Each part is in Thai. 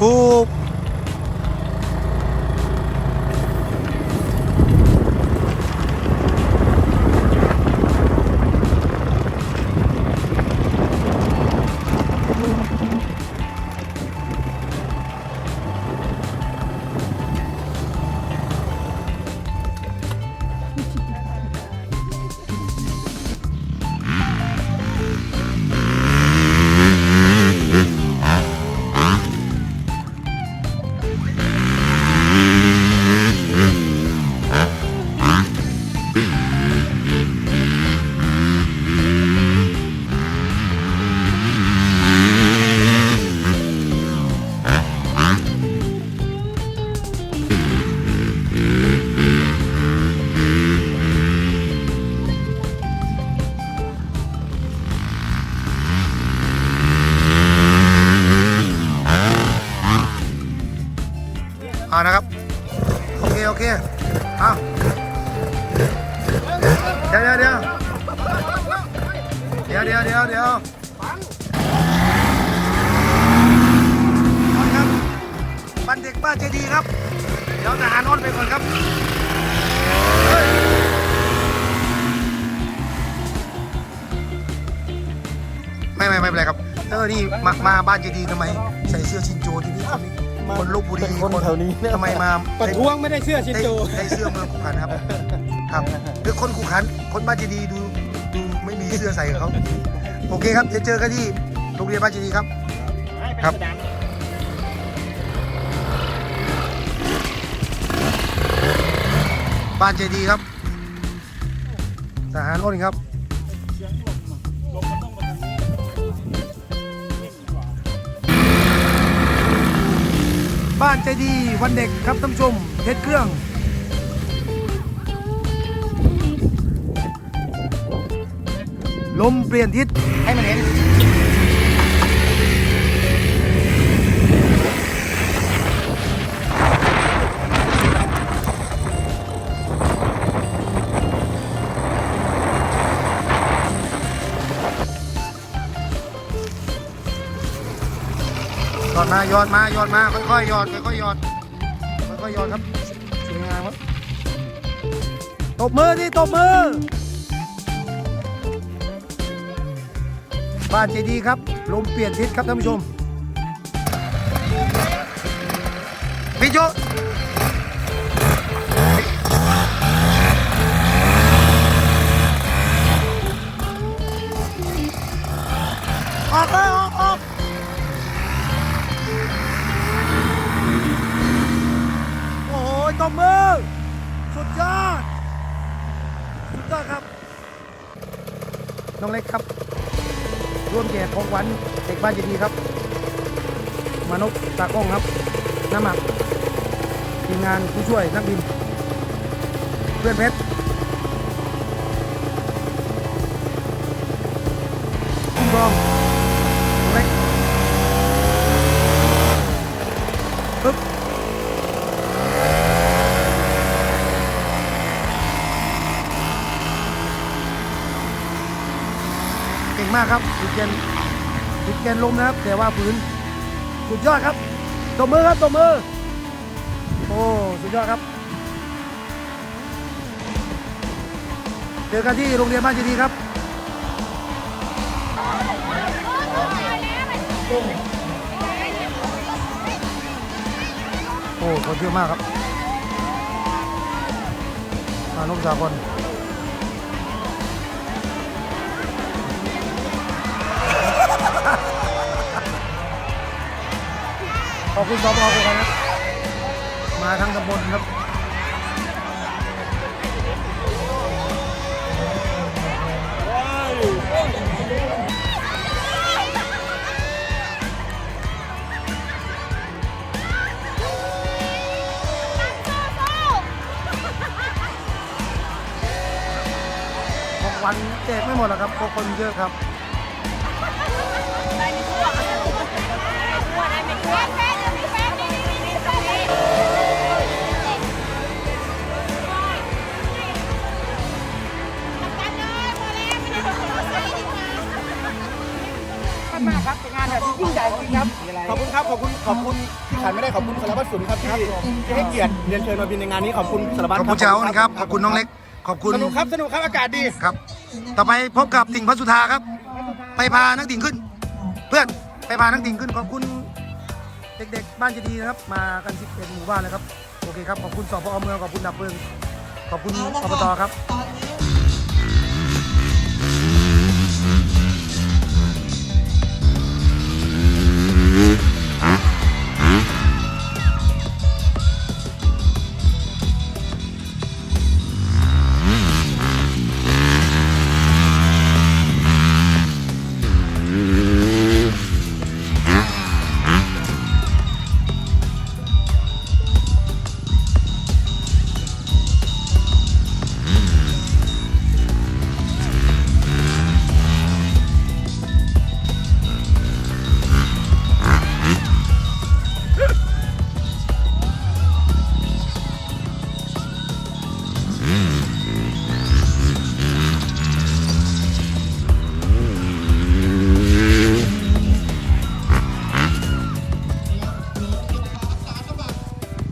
ถู เคเอาเดี๋ยวเดี๋ยวเดี๋ยวเดี๋ยวเดี๋ยวเดี๋ยวครับบันเด็กบ้านเจดีครับ เดี๋ยวทหารอ้อนไปก่อนครับไม่ไม่ไม่เป็นไรครับ เออ นี่มามาบ้านเจดีทำไม ใส่เสื้อชินโจที่นี่คนนี้ คนลบบุรีเป็นคนแถวนี้เนี่ยทำไมมาประท้วงไม่ได้เชื่อชินได้โจ ได้เสื้อเมืองขุขันครับครับคือคนขุขันคนบ้านเจดีย์ดูดูไม่มีเสื้อใส่กับเขาโอเคครับเดี๋ยวเจอกันที่โรงเรียนบ้านเจดีย์ครับ ครับ บ้านเจดีย์ครับทหารอ้นครับ บ้านใจดีวันเด็กครับท่านผู้ชมเฮ็ดเครื่องลมเปลี่ยนทิศให้มันเห็น อดมายอดมายอดมาค่อยๆหยอดค่อยๆหยอดค่อยๆหยอดครับสวยงามครับตบมือดิตบมือบ้านเจดีครับลมเปลี่ยนทิศครับท่านผู้ชมพี่โจ น้องเล็กครับ ร่วมแจกของขวัญเด็กบ้านเจดีครับ มานพตากล้องครับน้ำหมักทีมงานผู้ช่วยนักบิน เพื่อนเพชร งมากครับติดเกนติดเกนลมนะครับ แต่ว่าพื้นสุดยอดครับตบมือครับตบมือ โอ้สุดยอดครับเจอกันที่โรงเรียนบ้านเจดีครับโอ้คนเยอะมากครับมานพสากล อบคุณสพคุณครับ มาทั้งตำบลครับของขวัญแจกไม่หมดหรอกครับเพราะคนเยอะครับ อบคุณขอบคุณที่ขาดไม่ได้ขอบคุณสารวัตรสุนครับที่ที่ให้เกียรติเรียนเชิญมาบินในงานนี้ขอบคุณสารวัตรขอบคุณเจ้านะครับขอบคุณน้องเล็ก ขอบคุณสนุกครับสนุกครับอากาศดีครับ ต่อไปพบกับติ่งพัสุธาครับ ไปพานักติ่งขึ้น เพื่อนไปพานักติ่งขึ้นขอบคุณเด็กๆ บ้านเจดีย์นะครับ มากัน11หมู่บ้านเลยครับ โอเคครับ ขอบคุณสพเมือง ขอบคุณดับเพลิง ขอบคุณอบตครับ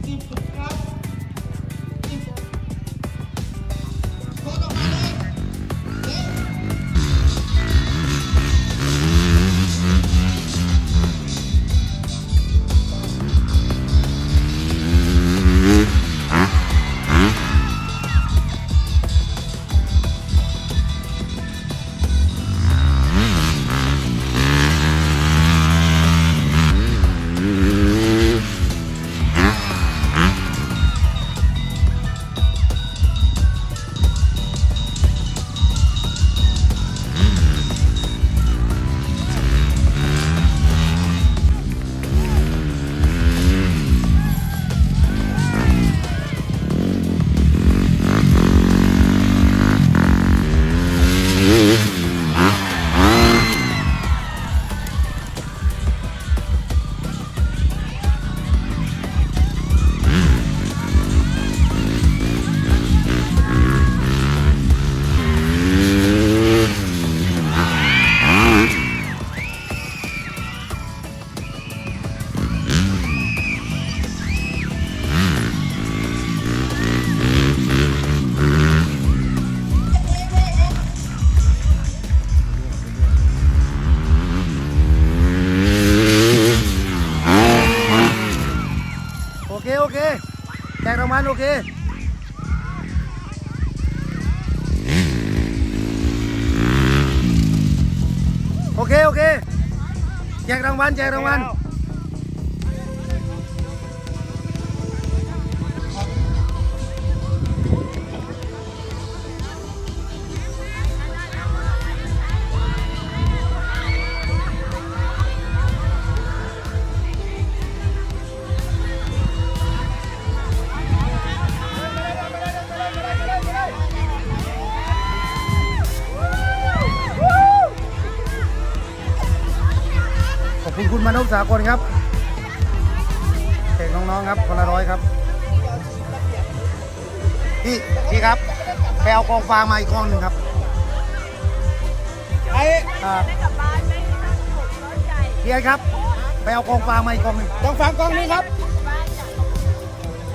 โแจกรางวัลแจกรางวัล สากลครับเด็กน้องๆครับคนละร้อยครับพี่พี่ครับไปเอากองฟางมาอีกกองหนึ่งครับไอ้อ่าได้กลับบ้านไหมนั่งหกร้อยใจพี่ไอ้ครับ ไปเอากองฟางมาอีกกองหนึ่งกองฟังกองนี้ครับบ้านจ้ะ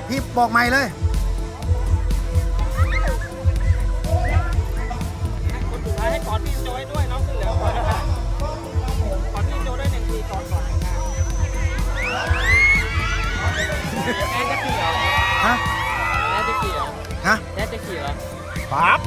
พี่บอกใหม่เลยให้กอดพี่ แอนจะขี่เหรอฮะแอนจะขี่เหรอฮะแอนจะขี่เหรอปั๊บ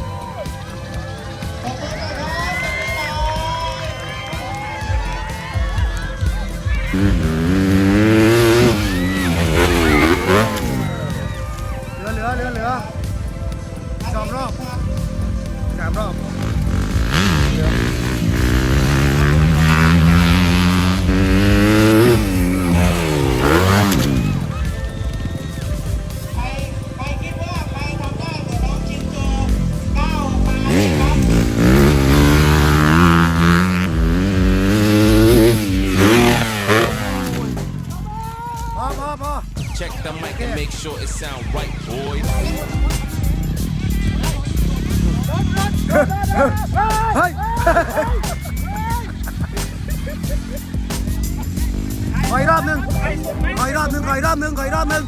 อบนึงขออีกรอบนึง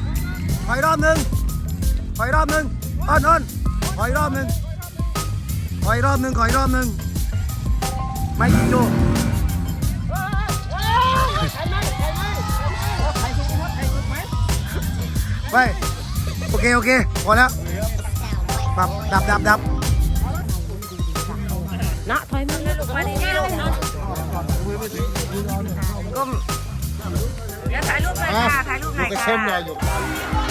ขออีกรอบนึงขออีกรอบนึงขออีกรอบหนึ่งอ้อนอ้อนขออีกรอบนึงขออีกรอบนึงขออีกรอบนึงไม่ยิงโจไปโอเค โอเค พอแล้วดับดับดับดับนะถอยมาเลยลูกมาดีๆลูกก้มเดี๋ยวถ่ายรูปหน่อยค่ะถ่ายรูปหน่อยค่ะ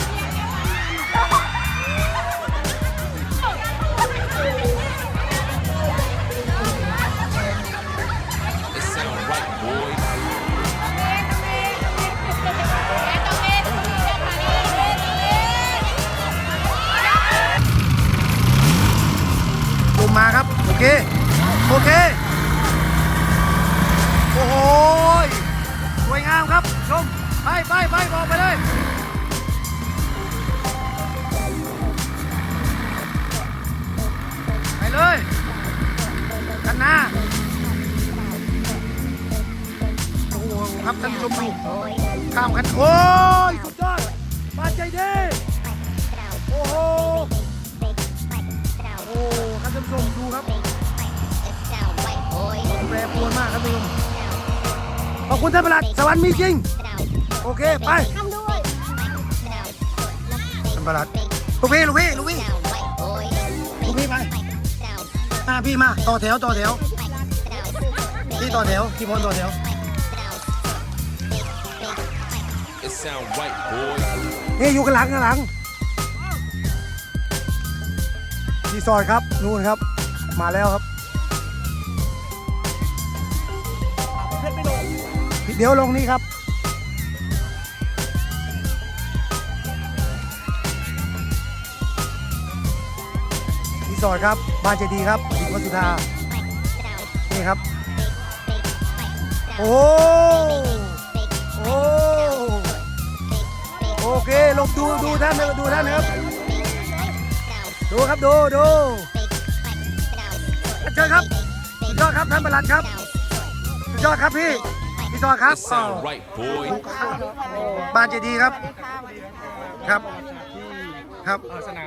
ข้ามกันโอ้ยสุดยอดมาใจดีโอ้โหโอ้ครับท่านผู้ชมดูครับแปรปรวนมากครับท่านผู้ชมขอบคุณท่านประหลัดสวรรค์มีจริง โอเค ไปท่านประหลัดลูกพี่ลูกพี่ลูกพี่ลูกพี่ไปอ่าพี่มา ต่อแถว ต่อแถว พี่ต่อแถวพี่พลต่อแถว sound right, boy. นี่อยู่กันหลังกันหลังรีสอร์ทครับนู่นครับ มาแล้วครับเดี๋ยวลงนี่ครับ รีสอร์ทครับบ้านเจดีครับสิงห์วัดสุธานี่ครับ โอ้ ลงดูดูท่านนะดูท่านนะครับ ดูครับดูดูเชิญครับสุดยอดครับท่านประหลัดครับสุดยอดครับพี่พี่ต่อครับ It sound right, boy. บ้านเจดีย์ครับ ครับ ครับสนาม